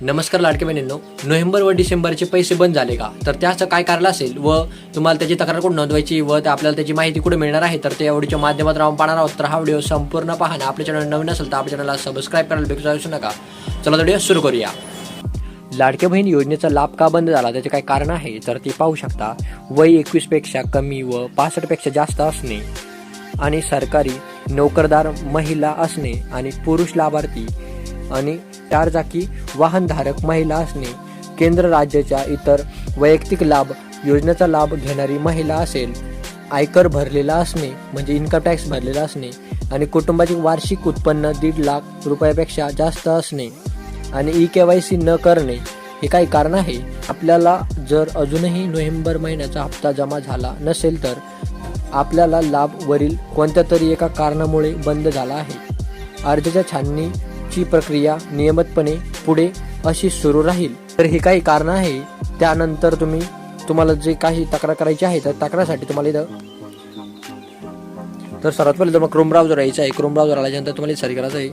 नमस्कार लाडके बहिणींनो नोव्हेंबर व डिसेंबरचे पैसे बंद झाले का? तर त्याचं काय कारण असेल व तुम्हाला त्याची तक्रार कुठं नोंदवायची व ते आपल्याला त्याची माहिती कुठे मिळणार आहे? तर त्या आवडीच्या माध्यमातून राहून पाहणार आहोत. तर हा व्हिडिओ संपूर्ण पाहणं आपल्या चॅनल नवीन असेल तर आपल्या चॅनलला सबस्क्राईब करायला भेटू विसरू नका. चला व्हिडिओ सुरू करूया. लाडके बहीण योजनेचा लाभ का बंद झाला? त्याचे काय कारण आहे? तर ते पाहू शकता. वय एकवीसपेक्षा कमी व पासष्टपेक्षा जास्त असणे आणि सरकारी नोकरदार महिला असणे आणि पुरुष लाभार्थी आणि चारचाकी वाहनधारक महिला असणे. केंद्र राज्याच्या इतर वैयक्तिक लाभ योजनेचा लाभ घेणारी महिला असेल. आयकर भरलेला असणे म्हणजे इन्कम टॅक्स भरलेला असणे. आणि कुटुंबाचे वार्षिक उत्पन्न दीड लाख रुपयापेक्षा जास्त असणे. आणि ई के वाय सी न करणे हे काही कारण आहे? आपल्याला जर अजूनही नोव्हेंबर महिन्याचा हप्ता जमा झाला नसेल तर आपल्याला लाभ वरील कोणत्या तरी एका कारणामुळे बंद झाला आहे. अर्जाच्या छाननी छाननीची प्रक्रिया नियमितपणे पुढे अशी सुरू राहील. तर हे काही कारण आहे. त्यानंतर तुम्ही तुम्हाला जे काही तक्रार करायची आहे तर तक्रारसाठी तुम्हाला इथं तर सर्वात पहिले तुम्हाला क्रोम ब्राउझर यायचं आहे. क्रोम ब्राउझर आल्यानंतर तुम्हाला सर्च करायचं आहे.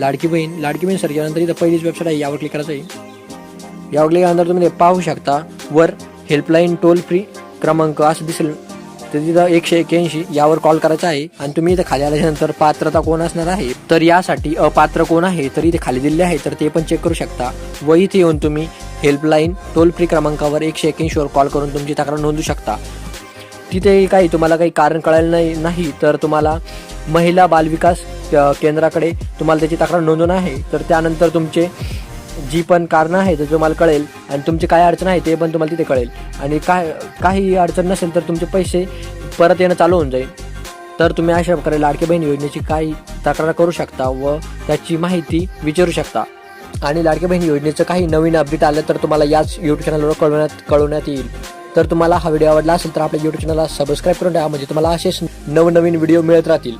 लाडकी बहीण लाडकी बहीण सर्च केल्यानंतर इथं पहिलीच वेबसाईट आहे यावर क्लिक करायचं आहे. यावर क्लिक केल्यानंतर तुम्ही पाहू शकता. वर हेल्पलाईन टोल फ्री क्रमांक असं दिसेल. तर तिथं एकशे एक्याऐंशी यावर कॉल करायचा आहे आणि तुम्ही इथं खाली आल्याच्यानंतर पात्रता कोण असणार आहे? तर यासाठी अपात्र कोण आहे? तर इथे खाली दिले आहे तर ते पण चेक करू शकता. व इथे येऊन तुम्ही हेल्पलाईन टोल फ्री क्रमांकावर एकशे एक्याऐंशीवर कॉल करून तुमची तक्रार नोंदवू शकता. तिथे काही तुम्हाला काही कारण कळायला नाही नाही तर तुम्हाला महिला बालविकास केंद्राकडे तुम्हाला त्याची तक्रार नोंदवून आहे. तर त्यानंतर तुमचे जी पण कारणं आहे ते तुम्हाला कळेल आणि तुमची काय अडचण आहे ते पण तुम्हाला तिथे कळेल. आणि काय काही अडचण नसेल तर तुमचे पैसे परत येणं चालू होऊन जाईल. तर तुम्ही अशा प्रकारे लाडकी बहीण योजनेची काही तक्रार करू शकता व त्याची माहिती विचारू शकता. आणि लाडकी बहीण योजनेचं काही नवीन अपडेट आलं तर तुम्हाला याच यूट्यूब चॅनलवर कळवण्यात कळवण्यात येईल. तर तुम्हाला हा व्हिडिओ आवडला असेल तर आपल्या यूट्यूब चॅनलला सबस्क्राईब करून द्या म्हणजे तुम्हाला असेच नवनवीन व्हिडिओ मिळत राहतील.